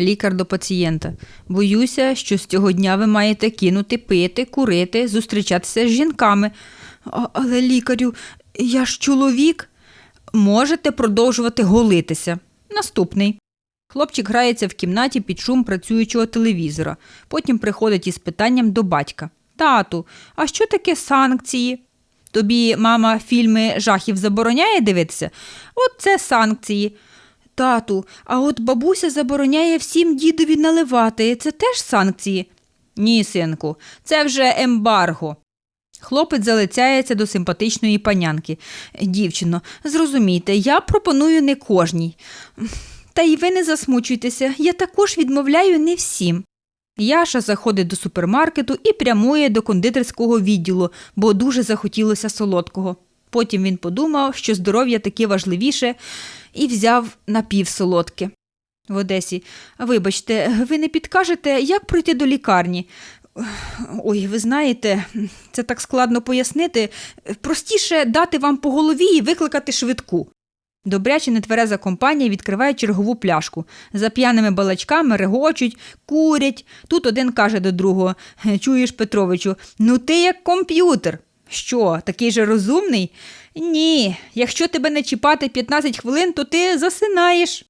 Лікар до пацієнта. Боюся, що з цього дня ви маєте кинути пити, курити, зустрічатися з жінками. «А- Але лікарю, я ж чоловік. Можете продовжувати голитися. Наступний. Хлопчик грається в кімнаті під шум працюючого телевізора. Потім приходить із питанням до батька: Тату, а що таке санкції? Тобі мама фільми жахів забороняє дивитися? От це санкції. Тату, а от бабуся забороняє всім дідові наливати. Це теж санкції? Ні, синку, це вже ембарго. Хлопець залицяється до симпатичної панянки. Дівчино, зрозумійте, я пропоную не кожній. Та й ви не засмучуйтеся, я також відмовляю не всім. Яша заходить до супермаркету і прямує до кондитерського відділу, бо дуже захотілося солодкого. Потім він подумав, що здоров'я таки важливіше, і взяв напівсолодке. В Одесі. Вибачте, ви не підкажете, як пройти до лікарні? Ой, ви знаєте, це так складно пояснити. Простіше дати вам по голові і викликати швидку. Добряче нетвереза компанія відкриває чергову пляшку. За п'яними балачками регочуть, курять. Тут один каже до другого: Чуєш, Петровичу, ну ти як комп'ютер. Що, такий же розумний? Ні, якщо тебе не чіпати 15 хвилин, то ти засинаєш.